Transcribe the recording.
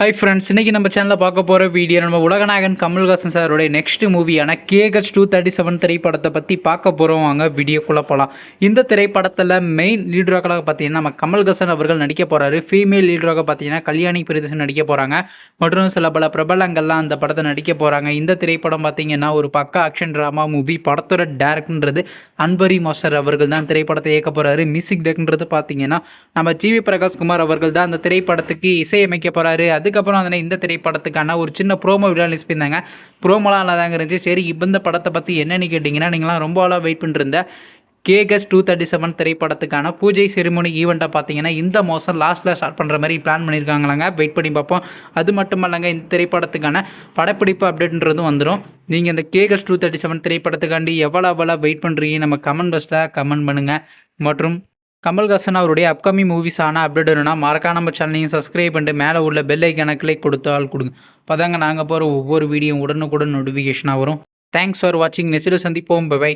Hi friends இன்னைக்கு நம்ம சேனலில் பார்க்க போகிற வீடியோ நம்ம உலகநாயகன் கமல்ஹாசன் சாரோடைய நெக்ஸ்ட் மூவியான கேஹெச் டூ தேர்ட்டி செவன் திரைப்படத்தை பற்றி பார்க்க போகிறோம் வாங்க வீடியோக்குள்ளே போகலாம் இந்த திரைப்படத்தில் மெயின் லீடராக பார்த்தீங்கன்னா நம்ம கமல்ஹாசன் அவர்கள் நடிக்க போகிறாரு ஃபீமேல் லீடராக பார்த்தீங்கன்னா கல்யாணி பிரியதர்ஷன் நடிக்க போகிறாங்க மற்றும் சில பல பிரபலங்கள்லாம் அந்த படத்தை நடிக்க போகிறாங்க இந்த திரைப்படம் பார்த்தீங்கன்னா ஒரு பக்க ஆக்ஷன் ட்ராமா மூவி படத்தோட டேரக்டர்ன்றது அன்பரி மாஸ்டர் அவர்கள் தான் திரைப்படத்தை இயக்க போகிறாரு மியூசிக் டேரக்டர்ன்றது பார்த்தீங்கன்னா நம்ம ஜிவி பிரகாஷ் குமார் அவர்கள் தான் அந்த திரைப்படத்துக்கு இசையமைக்க போகிறாரு அதுக்கப்புறம் அதனை இந்த திரைப்படத்துக்கான ஒரு சின்ன ப்ரோமோ வீடியோ ரிலீஸ் பண்ணியிருந்தாங்க. ப்ரோமோலாம் நல்லா தாங்க இருந்துச்சு. சரி இப்போ இந்த படத்தை பற்றி என்னன்னு கேட்டிங்கன்னா நீங்களாம் ரொம்ப ஆளாக வெயிட் பண்ணிருந்த கேகஸ் டூ தேர்ட்டி செவன் திரைப்படத்துக்கான பூஜை செரிமோனி ஈவெண்ட்டை பார்த்தீங்கன்னா இந்த மாதம் லாஸ்ட்டில் ஸ்டார்ட் பண்ணுற மாதிரி பிளான் பண்ணியிருக்காங்களாங்க. வெயிட் பண்ணி பார்ப்போம். அது மட்டும் இல்லைங்க இந்த திரைப்படத்துக்கான படப்பிடிப்பு அப்டேட்ன்றதும் வந்துடும் நீங்கள் இந்த கேகஸ் டூ தேர்ட்டி செவன் திரைப்படத்துக்காண்டி எவ்வளோ எவ்வளோ வெயிட் பண்ணுறீங்க நம்ம கமெண்ட் பஸ்ஸில் கமெண்ட் பண்ணுங்கள் மற்றும் கமல்ஹாசன் அவருடைய அப்கமிங் மூவிஸான அப்டேட் வேணும்னா மறக்காம நம்ம சேனலையும் சப்ஸ்கிரைப் பண்ணிட்டு மேலே உள்ள பெல் ஐக்கான கிளிக் கொடுத்தால் கொடுங்க. பதாங்க நாங்கள் போகிற ஒவ்வொரு வீடியோ உடனுக்குடன் நோட்டிஃபிகேஷனாக வரும். தேங்க்ஸ் ஃபார் வாட்சிங் நெக்ஸ்ட்டு சந்திப்போம். பை